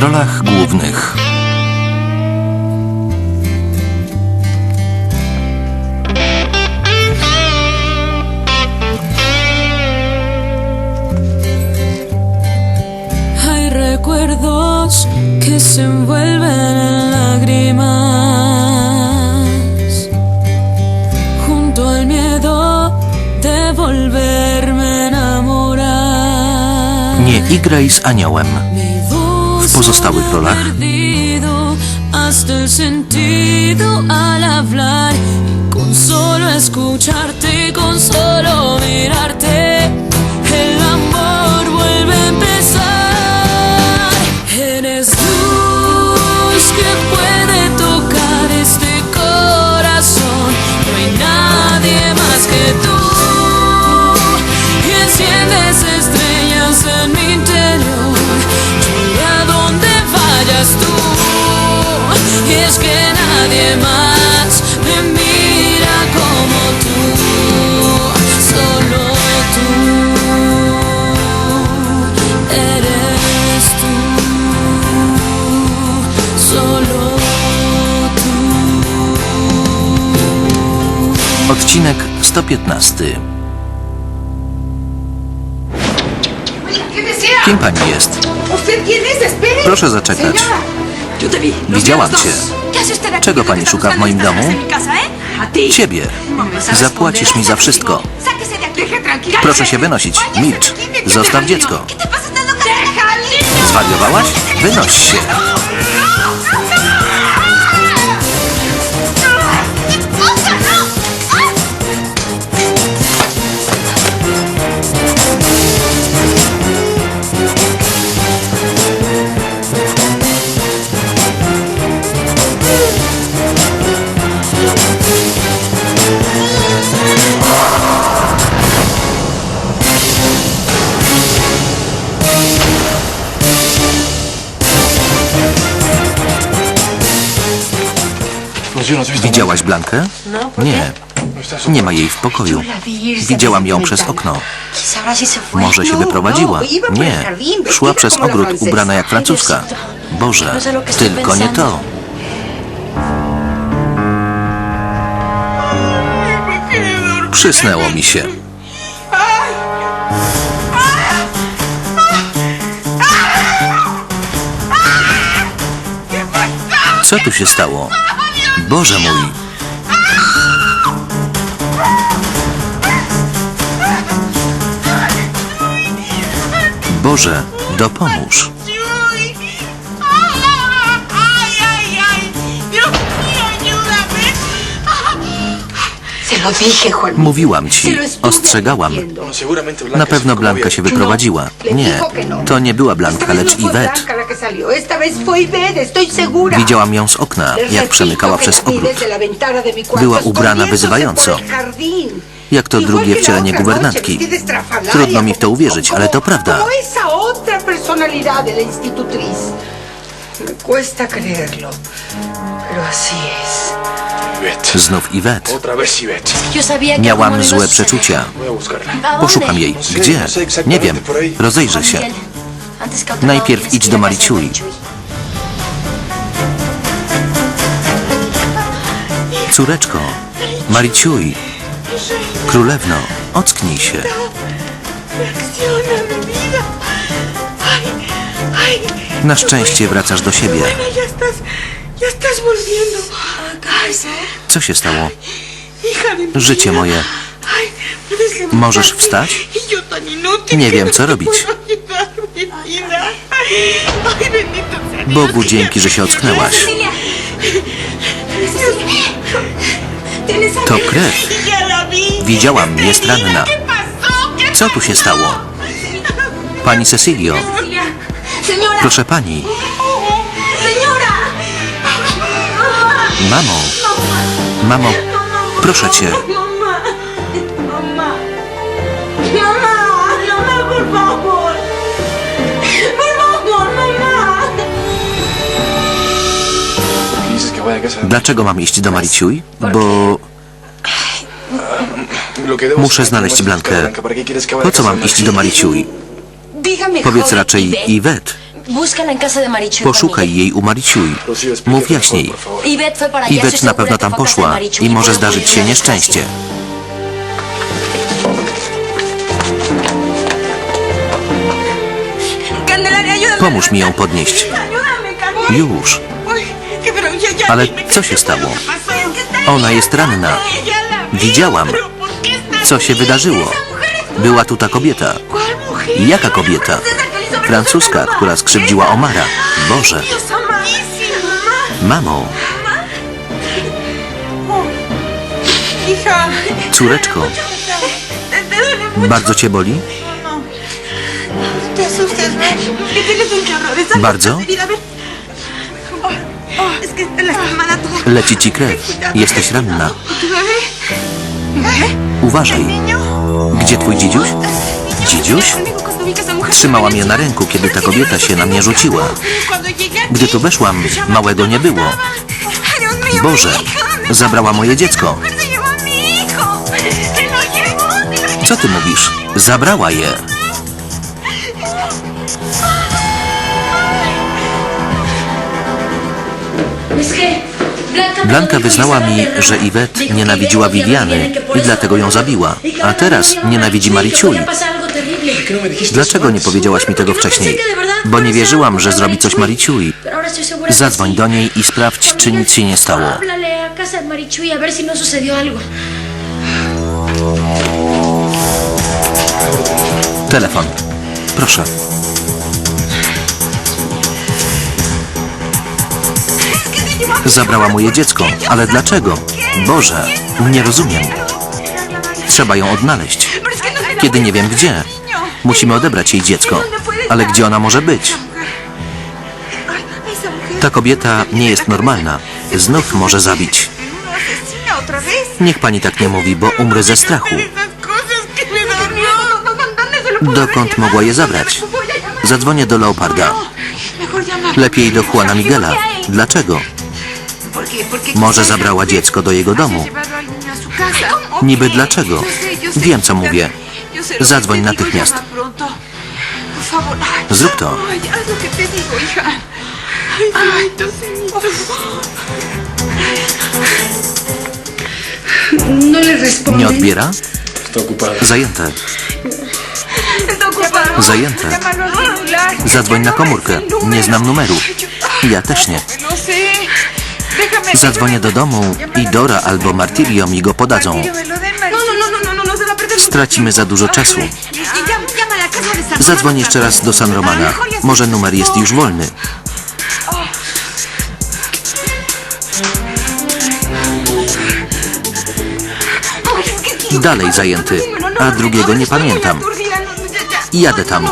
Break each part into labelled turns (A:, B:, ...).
A: rolach głównych
B: Hay recuerdos que se envuelven en lágrimas junto al miedo de volverme a enamorar.
A: Nie igraj z aniołem. Pozostałych rolach.
B: el con solo escucharte con solo mirarte
A: Odcinek 115.
C: ¿Qué desea?
A: Kim pani jest? Proszę zaczekać. Widziałam cię. Czego pani
C: ¿Dónde
A: szuka w moim domu? Ciebie. Zapłacisz mi za wszystko. Proszę się wynosić. Milcz. Zostaw dziecko. Zwariowałaś? Wynoś się. Widziałaś Blankę? Nie. Nie ma jej w pokoju. Widziałam ją przez okno. Może się wyprowadziła. Nie. Szła przez ogród ubrana jak francuska. Boże, tylko nie to. Przysnęło mi się. Co tu się stało? Boże mój. Boże, dopomóż. Mówiłam ci, ostrzegałam. Na pewno Blanka się wyprowadziła. Nie, to nie była Blanka, lecz Yvette. Widziałam ją z okna, jak przemykała przez ogród. Była ubrana wyzywająco. Jak to drugie wcielenie guwernantki. Trudno mi w to uwierzyć, ale to prawda.
C: Cuesta creerlo, pero así es.
A: Znów
D: que algo
A: Miałam
D: a
A: złe przeczucia. Poszukam jej. Gdzie? Nie wiem. Rozejrzę się. Najpierw idź do. Marichui. Córeczko, Mariciuj, królewno, ocknij się. Na szczęście wracasz do siebie. Co się stało? Życie moje. Możesz wstać? Nie wiem, co robić. Bogu dzięki, że się ocknęłaś. To krew. Widziałam, jest ranna.
E: ¿Qué pasó? ¿Qué
A: Co tu się stało? Pani Cecilio, proszę pani. Mamo, mamo, proszę cię, dlaczego mam iść do Mariciuj? Bo muszę znaleźć
F: ¿cómo es buscar a
A: Blankę. Po co mam iść do Mariciuj? Powiedz raczej
C: Yvette.
D: Búscala en casa de Marichu.
A: Poszukaj jej u
F: explícate
A: Mów jaśniej.
D: fue para allá.
A: Iwet na
D: segura
A: pewno tam
D: fue a casa de
A: poszła i może
D: puede
A: zdarzyć się
D: una
A: nieszczęście.
E: desgracia. Candelaria, ayúdame.
A: Pomóż mi ją podnieść.
E: Ayúdame, Candelaria.
A: Już.
E: Uy, que pero ya, ya,
A: Ale
E: dime,
A: co
E: ¿qué
A: się stało?
E: pasó?
A: Ona jest ranna.
E: la
A: Widziałam.
E: pero ¿por qué está
A: Co się wydarzyło? Była tu ta kobieta.
E: ¿Cuál mujer?
A: Jaka kobieta? Francuska, która skrzywdziła Omara. Boże, mamo, córeczko, bardzo cię boli? ¿Bardzo? Leci ci krew. Jesteś ranna. Uważaj. Gdzie twój dzidziuś? Dzidziuś?
E: Conmigo cuando vi que esa mujer
A: Trzymała
E: estaba
A: mnie na ręku, kiedy ta kobieta się na mnie rzuciła. Gdy tu weszłam, małego nie było. Boże,
E: mi hija, ¿dónde
A: zabrała moje dziecko. Co ty mówisz? Zabrała je. Blanka wyznała mi, że Yvette nienawidziła Viviany i dlatego ją zabiła. A teraz nienawidzi Mariciui. Dlaczego nie powiedziałaś mi tego wcześniej? Bo nie wierzyłam, że zrobi coś Mariciui. Zadzwoń do niej i sprawdź, czy nic się nie stało.
G: No.
A: Telefon. Proszę. Zabrała moje dziecko. Ale dlaczego? Boże, nie rozumiem. Trzeba ją odnaleźć. Kiedy nie wiem gdzie. Musimy odebrać jej dziecko. Ale gdzie ona może być? Ta kobieta nie jest normalna. Znów może zabić. Niech pani tak nie mówi, bo umrę ze strachu.
E: Esas cosas que me da miedo. ¿Dónde se lo puedo
A: Dokąd mogła je zabrać? Zadzwonię do Leoparda. Lepiej do Juana Miguela. Dlaczego? Może zabrała dziecko do jego domu. Niby dlaczego? Wiem, co mówię. Zadzwoń natychmiast. Zrób to. Nie odbiera? Zajęte. Zajęte. Zadzwoń na komórkę. Nie znam numeru. Ja też nie. Zadzwonię do domu i Dora albo Martirio mi go podadzą. Stracimy za dużo czasu. Zadzwoń jeszcze raz do San Romana. Może numer jest już wolny. Dalej zajęty, a drugiego nie pamiętam. Jadę tam.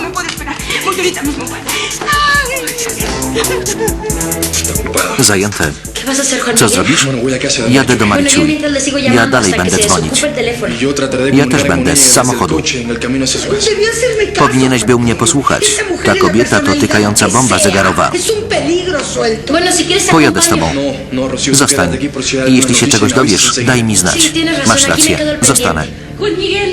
A: Zajęte.
G: ¿Qué vas a hacer, Juan
A: Co zrobisz? Jadę do
G: sigo
A: Ja dalej będę dzwonić. Ja też będę z samochodu. Powinieneś był mnie posłuchać. Ta kobieta to tykająca bomba zegarowa. Pojadę z tobą.
F: No, no,
A: Zostań. I jeśli się czegoś dowiesz, daj mi znać. Masz rację. Zostanę.
C: mujer.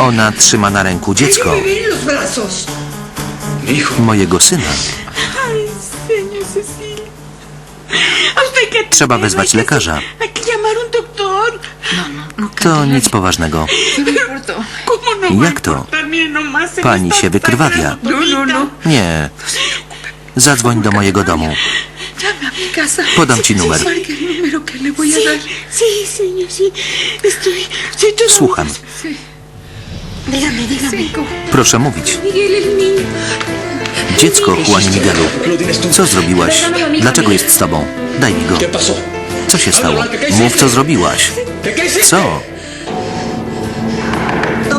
A: Ona trzyma na ręku dziecko. Mojego syna.
E: Ay, señor Cecilia. ¿A usted qué
A: Trzeba wezwać lekarza.
E: Llamar un doctor.
A: To nic poważnego.
E: ¿Cómo no
A: Jak to? Pani się wykrwawia.
C: No, no, no.
A: Nie. Zadzwoń do mojego domu. Podam ci numer. Słucham. Proszę mówić. Dziecko, Juanie Miguelu. Co zrobiłaś? Dlaczego jest z tobą? Daj mi go. Co się stało? Mów, co zrobiłaś. Co?